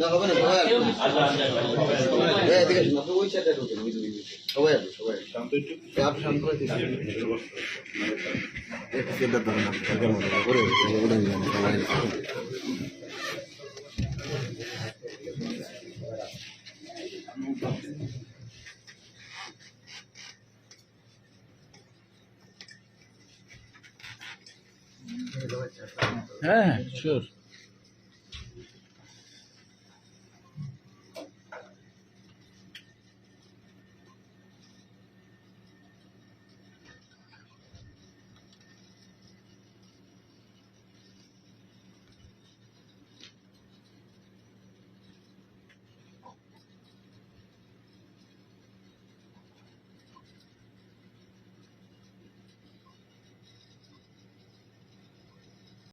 না হবে না সবাই এদিকে ওই সাইডে ঢুকেন। সবাই আসবে সবাই আপনি শান্ত হয়ে দিন। করে, He, sure.